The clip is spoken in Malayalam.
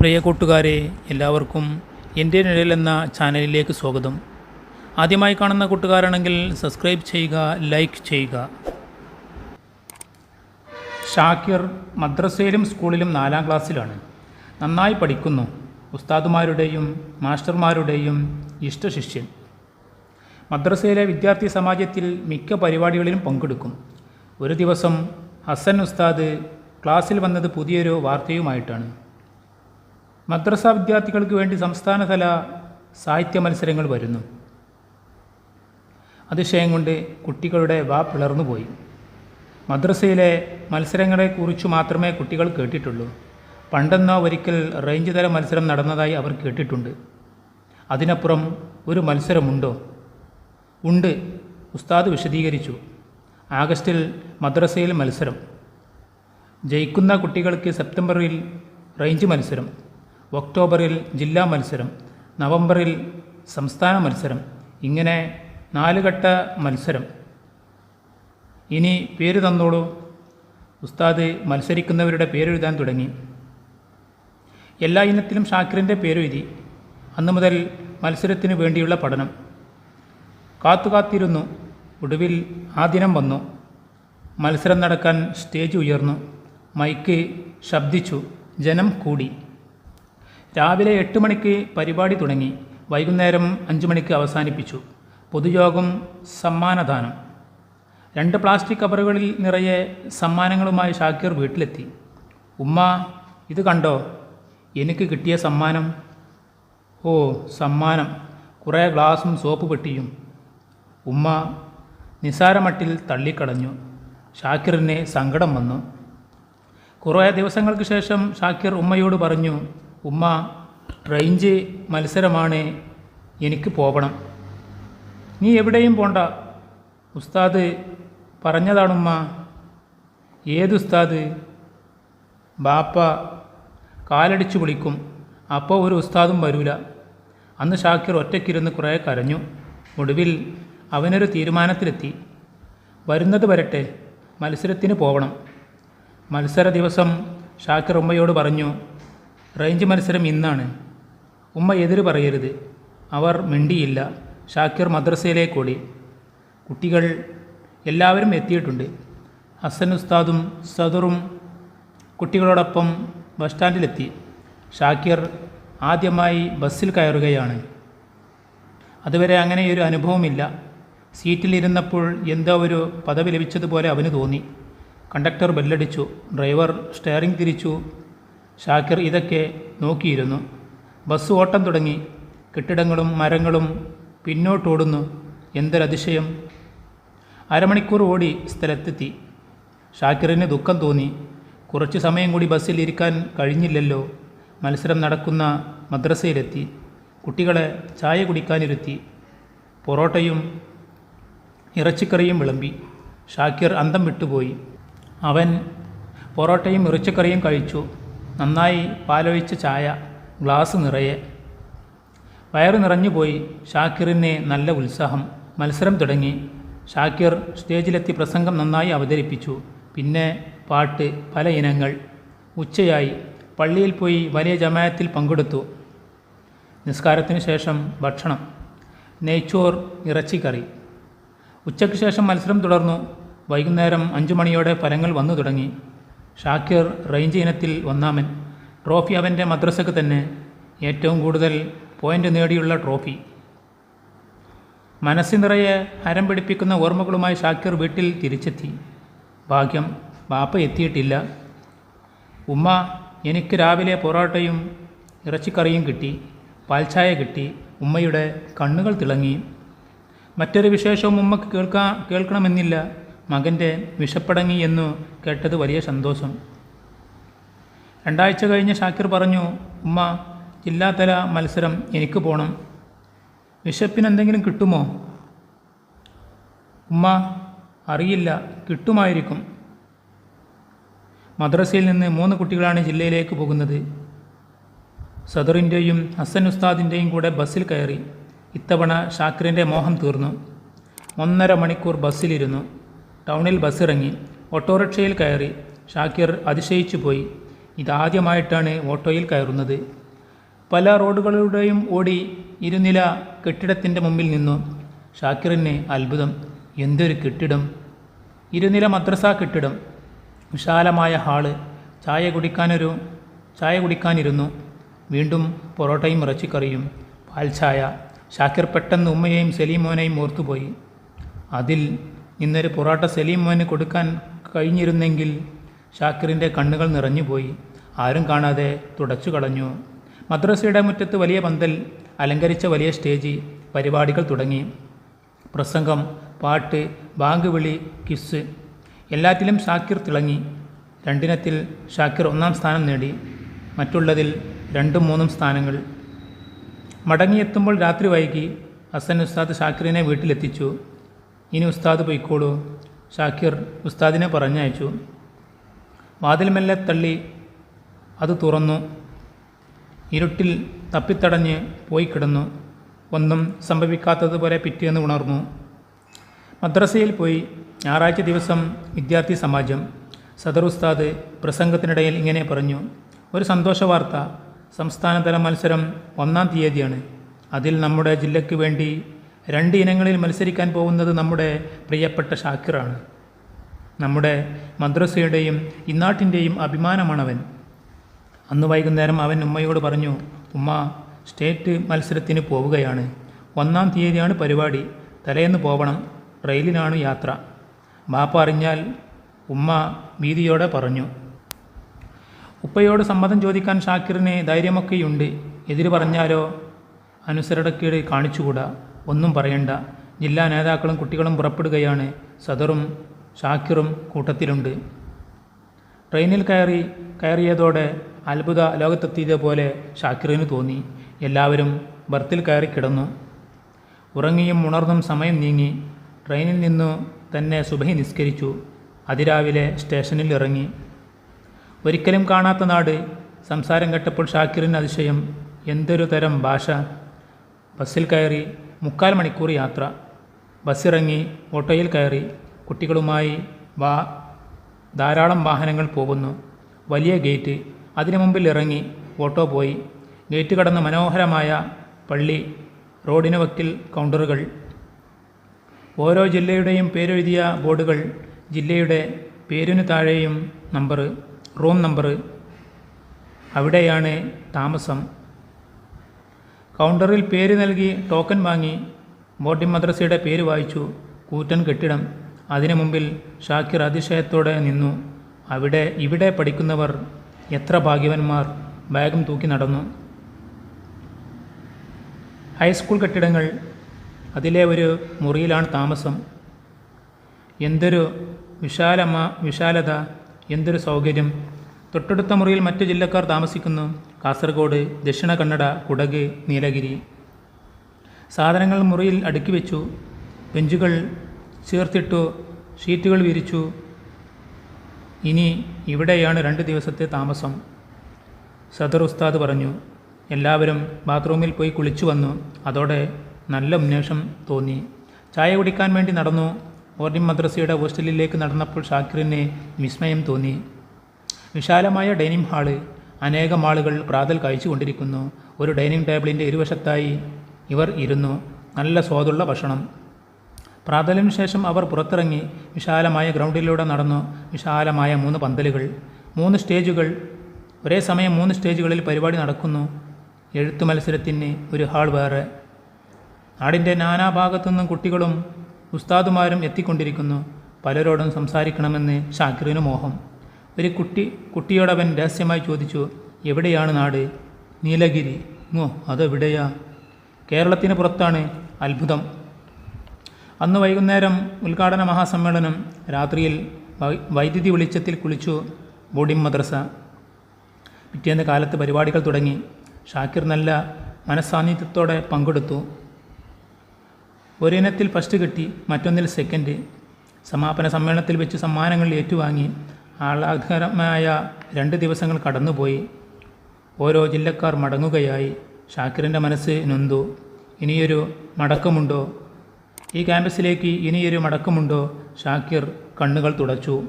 പ്രിയ കൂട്ടുകാരെ എല്ലാവർക്കും എന്റെ നിഴൽ എന്ന ചാനലിലേക്ക് സ്വാഗതം. ആദ്യമായി കാണുന്ന കൂട്ടുകാരാണെങ്കിൽ സബ്സ്ക്രൈബ് ചെയ്യുക ലൈക്ക് ചെയ്യുക. ഷാക്കിർ മദ്രസയിലും സ്കൂളിലും നാലാം ക്ലാസ്സിലാണ്. നന്നായി പഠിക്കുന്നു. ഉസ്താദുമാരുടെയും മാസ്റ്റർമാരുടെയും ഇഷ്ടശിഷ്യൻ. മദ്രസയിലെ വിദ്യാർത്ഥി സമാജത്തിൽ മിക്ക പരിപാടികളിലും പങ്കെടുക്കും. ഒരു ദിവസം ഹസൻ ഉസ്താദ് ക്ലാസ്സിൽ വന്നത് പുതിയൊരു വാർത്തയുമായിട്ടാണ്. മദ്രസ വിദ്യാർത്ഥികൾക്ക് വേണ്ടി സംസ്ഥാനതല സാഹിത്യ മത്സരങ്ങൾ വരുന്നു. അതിശയം കൊണ്ട് കുട്ടികളുടെ വാ പിളർന്നുപോയി മദ്രസയിലെ മത്സരങ്ങളെക്കുറിച്ച് മാത്രമേ കുട്ടികൾ കേട്ടിട്ടുള്ളൂ. പണ്ടെന്നോ ഒരിക്കൽ റേഞ്ച് തല മത്സരം നടന്നതായി അവർ കേട്ടിട്ടുണ്ട്. അതിനപ്പുറം ഒരു മത്സരമുണ്ടോ? ഉണ്ട് ഉസ്താദ് വിശദീകരിച്ചു. ആഗസ്റ്റിൽ മദ്രസയിൽ മത്സരം. ജയിക്കുന്ന കുട്ടികൾക്ക് സെപ്റ്റംബറിൽ റേഞ്ച് മത്സരം. ഒക്ടോബറിൽ ജില്ലാ മത്സരം നവംബറിൽ സംസ്ഥാന മത്സരം ഇങ്ങനെ നാലുകെട്ട മത്സരം. ഇനി പേര് തന്നോളൂ. ഉസ്താദ് മത്സരിക്കുന്നവരുടെ പേരെഴുതാൻ തുടങ്ങി. എല്ലാ ഇനത്തിലും ഷാക്കിറിന്റെ പേരെഴുതി. അന്നു മുതൽ മത്സരത്തിന് വേണ്ടിയുള്ള പഠനം. കാത്തു കാത്തിരുന്നു ഒടുവിൽ ആ ദിനം വന്നു. മത്സരം നടക്കാൻ സ്റ്റേജ് ഉയർന്നു. മൈക്ക് ശബ്ദിച്ചു. ജനം കൂടി. രാവിലെ എട്ട് മണിക്ക് പരിപാടി തുടങ്ങി. വൈകുന്നേരം അഞ്ച് മണിക്ക് അവസാനിപ്പിച്ചു. പൊതുയോഗം സമ്മാനദാനം. രണ്ട് പ്ലാസ്റ്റിക് കവറുകളിൽ നിറയെ സമ്മാനങ്ങളുമായി ഷാക്കിർ വീട്ടിലെത്തി. ഉമ്മ ഇത് കണ്ടോ? എനിക്ക് കിട്ടിയ സമ്മാനം. ഓ സമ്മാനം. കുറേ ഗ്ലാസും സോപ്പ് പെട്ടിയും. ഉമ്മ നിസാരമട്ടിൽ തള്ളിക്കളഞ്ഞു. ഷാക്കിറിന് സങ്കടം വന്നു. കുറേ ദിവസങ്ങൾക്ക് ശേഷം ഷാക്കിർ ഉമ്മയോട് പറഞ്ഞു ഉമ്മ റേഞ്ച് മത്സരമാണ് എനിക്ക് പോകണം. നീ എവിടെയും പോണ്ട. ഉസ്താദ് പറഞ്ഞതാണുമ്മ ഏത് ഉസ്താദ്? ബാപ്പ കാലടിച്ചു വിളിക്കും. അപ്പോൾ ഒരു ഉസ്താദും വരൂല. അന്ന് ഷാക്കിർ ഒറ്റയ്ക്കിരുന്ന് കുറേ കരഞ്ഞു. ഒടുവിൽ അവനൊരു തീരുമാനത്തിലെത്തി. വരുന്നത് വരട്ടെ മത്സരത്തിന് പോകണം മത്സര ദിവസം ഷാക്കിർ ഉമ്മയോട് പറഞ്ഞു റേഞ്ച് മത്സരം ഇന്നാണ്. ഉമ്മ എതിര് പറയരുത്. അവർ മിണ്ടിയില്ല. ഷാക്കിർ മദ്രസയിലേക്ക് ഓടി കുട്ടികൾ എല്ലാവരും എത്തിയിട്ടുണ്ട്. ഹസൻ ഉസ്താദും സദറും കുട്ടികളോടൊപ്പം ബസ് സ്റ്റാൻഡിലെത്തി. ഷാക്കിർ ആദ്യമായി ബസ്സിൽ കയറുകയാണ്. അതുവരെ അങ്ങനെ ഒരു അനുഭവമില്ല. സീറ്റിലിരുന്നപ്പോൾ എന്തോ ഒരു പദവി ലഭിച്ചതുപോലെ അവന് തോന്നി. കണ്ടക്ടർ ബെല്ലടിച്ചു. ഡ്രൈവർ സ്റ്റെയറിംഗ് തിരിച്ചു. ഷാക്കിർ ഇതൊക്കെ നോക്കിയിരുന്നു. ബസ് ഓട്ടം തുടങ്ങി. കെട്ടിടങ്ങളും മരങ്ങളും പിന്നോട്ടോടുന്നു. എന്തൊരതിശയം. അരമണിക്കൂർ ഓടി സ്ഥലത്തെത്തി. ഷാക്കിറിന് ദുഃഖം തോന്നി. കുറച്ച് സമയം കൂടി ബസ്സിൽ ഇരിക്കാൻ കഴിഞ്ഞില്ലല്ലോ. മത്സരം നടക്കുന്ന മദ്രസയിലെത്തി. കുട്ടികളെ ചായ കുടിക്കാനിരുത്തി. പൊറോട്ടയും ഇറച്ചിക്കറിയും വിളമ്പി. ഷാക്കിർ അന്തം വിട്ടുപോയി. അവൻ പൊറോട്ടയും ഇറച്ചിക്കറിയും കഴിച്ചു. നന്നായി പാലൊഴിച്ച ചായ ഗ്ലാസ് നിറയെ. വയറ് നിറഞ്ഞുപോയി ഷാക്കിറിന് നല്ല ഉത്സാഹം. മത്സരം തുടങ്ങി. ഷാക്കിർ സ്റ്റേജിലെത്തി പ്രസംഗം നന്നായി അവതരിപ്പിച്ചു. പിന്നെ പാട്ട് പല ഇനങ്ങൾ. ഉച്ചയായി. പള്ളിയിൽ പോയി വലിയ ജമായത്തിൽ പങ്കെടുത്തു. നിസ്കാരത്തിന് ശേഷം ഭക്ഷണം. നെയ്ച്ചോർ ഇറച്ചിക്കറി. ഉച്ചയ്ക്ക് ശേഷം മത്സരം തുടർന്നു. വൈകുന്നേരം അഞ്ചു മണിയോടെ ഫലങ്ങൾ വന്നു തുടങ്ങി. ഷാക്കിർ റേഞ്ച് ഇനത്തിൽ ഒന്നാമൻ. ട്രോഫി അവന്റെ മദ്രസക്ക് തന്നെ ഏറ്റവും കൂടുതൽ പോയിന്റ് നേടിയുള്ള ട്രോഫി. മനസ്സിനിറയെ ഹരം പിടിപ്പിക്കുന്ന ഓർമ്മകളുമായി ഷാക്കിർ വീട്ടിൽ തിരിച്ചെത്തി. ഭാഗ്യം ബാപ്പ എത്തിയിട്ടില്ല. ഉമ്മ എനിക്ക് രാവിലെ പൊറോട്ടയും ഇറച്ചിക്കറിയും കിട്ടി പാൽച്ചായ കിട്ടി ഉമ്മയുടെ കണ്ണുകൾ തിളങ്ങി. മറ്റൊരു വിശേഷവും ഉമ്മക്ക് കേൾക്കാ കേൾക്കണമെന്നില്ല. മകന്റെ വിശപ്പടങ്ങി എന്നു കേട്ടത് വലിയ സന്തോഷം. രണ്ടാഴ്ച കഴിഞ്ഞ് ഷാക്കിർ പറഞ്ഞു ഉമ്മ ജില്ലാതല മത്സരം എനിക്ക് പോകണം വിശപ്പിനെന്തെങ്കിലും കിട്ടുമോ? ഉമ്മ അറിയില്ല കിട്ടുമായിരിക്കും. മദ്രസയിൽ നിന്ന് മൂന്ന് കുട്ടികളാണ് ജില്ലയിലേക്ക് പോകുന്നത്. സദറിന്റെയും ഹസൻ ഉസ്താദിന്റെയും കൂടെ ബസ്സിൽ കയറി. ഇത്തവണ ഷാക്കിറിന്റെ മോഹം തീർന്നു. ഒന്നര മണിക്കൂർ ബസ്സിലിരുന്നു. ടൗണിൽ ബസ്സിറങ്ങി ഓട്ടോറിക്ഷയിൽ കയറി ഷാക്കിർ അതിശയിച്ചു പോയി ഇതാദ്യമായിട്ടാണ് ഓട്ടോയിൽ കയറുന്നത്. പല റോഡുകളിലൂടെയും ഓടി ഇരുനില കെട്ടിടത്തിന്റെ മുമ്പിൽ നിന്നു ഷാക്കിറിന് അത്ഭുതം. എന്തൊരു കെട്ടിടം. ഇരുനില മദ്രസ കെട്ടിടം. വിശാലമായ ഹാൾ. ചായ കുടിക്കാനൊരു ചായ കുടിക്കാനിരുന്നു. വീണ്ടും പൊറോട്ടയും ഇറച്ചിക്കറിയും. പാൽച്ചായ. ഷാക്കിർ പെട്ടെന്ന് ഉമ്മയെയും സലീമോനെയും ഓർത്തുപോയി. അതിൽ നിന്നൊരു പൊറാട്ട സലീം മോന് കൊടുക്കാൻ കഴിഞ്ഞിരുന്നെങ്കിൽ ഷാക്കിറിന്റെ കണ്ണുകൾ നിറഞ്ഞുപോയി. ആരും കാണാതെ തുടച്ചു കളഞ്ഞു. മദ്രസയുടെ മുറ്റത്ത് വലിയ പന്തൽ അലങ്കരിച്ച വലിയ സ്റ്റേജ് പരിപാടികൾ തുടങ്ങി. പ്രസംഗം പാട്ട് ബാങ്ക് വിളി കിസ് എല്ലാറ്റിലും ഷാക്കിർ തിളങ്ങി. രണ്ടിനത്തിൽ ഷാക്കിർ ഒന്നാം സ്ഥാനം നേടി. മറ്റുള്ളതിൽ രണ്ടും മൂന്നും സ്ഥാനങ്ങൾ. മടങ്ങിയെത്തുമ്പോൾ രാത്രി വൈകി ഹസൻ ഉസ്താദ് ഷാക്കിറിനെ വീട്ടിലെത്തിച്ചു. ഇനി ഉസ്താദ് പൊയ്ക്കോളൂ. ഷാക്കിർ ഉസ്താദിനെ പറഞ്ഞയച്ചു. വാതിൽ മെല്ലെ തള്ളി അത് തുറന്നു. ഇരുട്ടിൽ തപ്പിത്തടഞ്ഞ് പോയി കിടന്നു. ഒന്നും സംഭവിക്കാത്തതുപോലെ പിറ്റേന്ന് ഉണർന്നു. മദ്രസയിൽ പോയി ഞായറാഴ്ച ദിവസം വിദ്യാർത്ഥി സമാജം. സദർ ഉസ്താദ് പ്രസംഗത്തിനിടയിൽ ഇങ്ങനെ പറഞ്ഞു. ഒരു സന്തോഷ വാർത്ത. സംസ്ഥാനതല മത്സരം ഒന്നാം തീയതിയാണ്. അതിൽ നമ്മുടെ ജില്ലയ്ക്ക് വേണ്ടി രണ്ട് ഇനങ്ങളിൽ മത്സരിക്കാൻ പോകുന്നത് നമ്മുടെ പ്രിയപ്പെട്ട ഷാക്കിറാണ്. നമ്മുടെ മദ്രസയുടെയും ഇന്നാട്ടിന്റെയും അഭിമാനമാണവൻ. അന്ന് വൈകുന്നേരം അവൻ ഉമ്മയോട് പറഞ്ഞു ഉമ്മ സ്റ്റേറ്റ് മത്സരത്തിന് പോവുകയാണ്. ഒന്നാം തീയതിയാണ് പരിപാടി. തലേന്ന് പോവണം. ട്രെയിനിലാണ് യാത്ര. ബാപ്പ അറിഞ്ഞാൽ ഉമ്മ ഭീതിയോടെ പറഞ്ഞു ഉപ്പയോട് സമ്മതം ചോദിക്കാൻ ഷാക്കിറിന് ധൈര്യമൊക്കെയുണ്ട്. എതിര് പറഞ്ഞാലോ? അനുസരണക്കേട് കാണിച്ചുകൂടാ. ഒന്നും പറയണ്ട. ജില്ലാ നേതാക്കളും കുട്ടികളും പുറപ്പെടുകയാണ്. സദറും ഷാക്കിറും കൂട്ടത്തിലുണ്ട്. ട്രെയിനിൽ കയറി കയറിയതോടെ അത്ഭുത ലോകത്തെത്തിയതുപോലെ ഷാക്കിറിന് തോന്നി. എല്ലാവരും ബർത്തിൽ കയറി കിടന്നു. ഉറങ്ങിയും ഉണർന്നും സമയം നീങ്ങി. ട്രെയിനിൽ നിന്നു തന്നെ സുബഹി നിസ്കരിച്ചു. അതിരാവിലെ സ്റ്റേഷനിൽ ഇറങ്ങി. ഒരിക്കലും കാണാത്ത നാട്. സംസാരം കേട്ടപ്പോൾ ഷാക്കിറിന് അതിശയം എന്തൊരു തരം ഭാഷ. ബസ്സിൽ കയറി മുക്കാൽ മണിക്കൂർ യാത്ര. ബസ്സിറങ്ങി ഓട്ടോയിൽ കയറി കുട്ടികളുമായി വാ ധാരാളം വാഹനങ്ങൾ പോകുന്നു. വലിയ ഗേറ്റ്. അതിനു മുമ്പിൽ ഇറങ്ങി ഓട്ടോ പോയി. ഗേറ്റ് കടന്ന് മനോഹരമായ പള്ളി റോഡിന് വക്കിൽ കൗണ്ടറുകൾ. ഓരോ ജില്ലയുടെയും പേരെഴുതിയ ബോർഡുകൾ ജില്ലയുടെ പേരിനു താഴെയും നമ്പർ റൂം നമ്പർ അവിടെയാണ് താമസം. കൗണ്ടറിൽ പേര് നൽകി ടോക്കൺ വാങ്ങി ബോട്ടിംഗ് മദ്രസയുടെ പേര് വായിച്ചു. കൂറ്റൻ കെട്ടിടം. അതിനു മുമ്പിൽ ഷാക്കിർ അതിശയത്തോടെ നിന്നു. അവിടെ ഇവിടെ പഠിക്കുന്നവർ എത്ര ഭാഗ്യവന്മാർ. ബാഗും തൂക്കി നടന്നു. ഹൈസ്കൂൾ കെട്ടിടങ്ങൾ. അതിലെ ഒരു മുറിയിലാണ് താമസം. എന്തൊരു വിശാലമാ വിശാലത എന്തൊരു സൗകര്യം. തൊട്ടടുത്ത മുറിയിൽ മറ്റു ജില്ലക്കാർ താമസിക്കുന്നു. കാസർഗോഡ് ദക്ഷിണ കന്നഡ കുടക് നീലഗിരി. സാധനങ്ങൾ മുറിയിൽ അടുക്കി വെച്ചു. ബെഞ്ചുകൾ ചേർത്തിട്ടു ഷീറ്റുകൾ വിരിച്ചു. ഇനി ഇവിടെയാണ് രണ്ട് ദിവസത്തെ താമസം. സദർ ഉസ്താദ് പറഞ്ഞു എല്ലാവരും ബാത്റൂമിൽ പോയി കുളിച്ചു വന്നു. അതോടെ നല്ല ഉന്മേഷം തോന്നി. ചായ കുടിക്കാൻ വേണ്ടി നടന്നു. ഓർഡിം മദ്രസയുടെ ഹോസ്റ്റലിലേക്ക് നടന്നപ്പോൾ ഷാക്കിറിന് വിസ്മയം തോന്നി. വിശാലമായ ഡൈനിങ് ഹാൾ അനേകം ആളുകൾ പ്രാതൽ കഴിച്ചുകൊണ്ടിരിക്കുന്നു. ഒരു ഡൈനിങ് ടേബിളിന്റെ ഇരുവശത്തായി ഇവർ ഇരുന്നു. നല്ല സ്വാദുള്ള ഭക്ഷണം. പ്രാതലിനു ശേഷം അവർ പുറത്തിറങ്ങി വിശാലമായ ഗ്രൗണ്ടിലൂടെ നടന്നു. വിശാലമായ മൂന്ന് പന്തലുകൾ. മൂന്ന് സ്റ്റേജുകൾ. ഒരേ സമയം മൂന്ന് സ്റ്റേജുകളിൽ പരിപാടി നടക്കുന്നു. എഴുത്തു മത്സരത്തിന് ഒരു ഹാൾ വേറെ. നാടിന്റെ നാനാഭാഗത്തുനിന്നും കുട്ടികളും ഉസ്താദുമാരും എത്തിക്കൊണ്ടിരിക്കുന്നു. പലരോടും സംസാരിക്കണമെന്ന് ഷാക്കിറിന് മോഹം. ഒരു കുട്ടി കുട്ടിയോടവൻ രഹസ്യമായി ചോദിച്ചു എവിടെയാണ് നാട്? നീലഗിരി. ഓ അതെവിടെയാ? കേരളത്തിന് പുറത്താണ്. അത്ഭുതം. അന്ന് വൈകുന്നേരം ഉദ്ഘാടന മഹാസമ്മേളനം രാത്രിയിൽ വൈദ്യുതി വെളിച്ചത്തിൽ കുളിച്ചു ബോർഡിംഗ് മദ്രസ. പിറ്റേന്ന് കാലത്ത് പരിപാടികൾ തുടങ്ങി. ഷാക്കിർ നല്ല മനസ്സാന്നിധ്യത്തോടെ പങ്കെടുത്തു. ഒരിനത്തിൽ ഫസ്റ്റ് കിട്ടി മറ്റൊന്നിൽ സെക്കൻഡ് സമാപന സമ്മേളനത്തിൽ വെച്ച് സമ്മാനങ്ങൾ ഏറ്റുവാങ്ങി. ആഹ്ലാദകരമായ രണ്ട് ദിവസങ്ങൾ കടന്നുപോയി. ഓരോ ജില്ലക്കാർ മടങ്ങുകയായി. ഷാക്കിറിന്റെ മനസ്സ് നൊന്തു. ഇനിയൊരു മടക്കമുണ്ടോ? ഈ ക്യാമ്പസിലേക്ക് ഇനിയൊരു മടക്കമുണ്ടോ? ഷാക്കിർ കണ്ണുകൾ തുടച്ചു.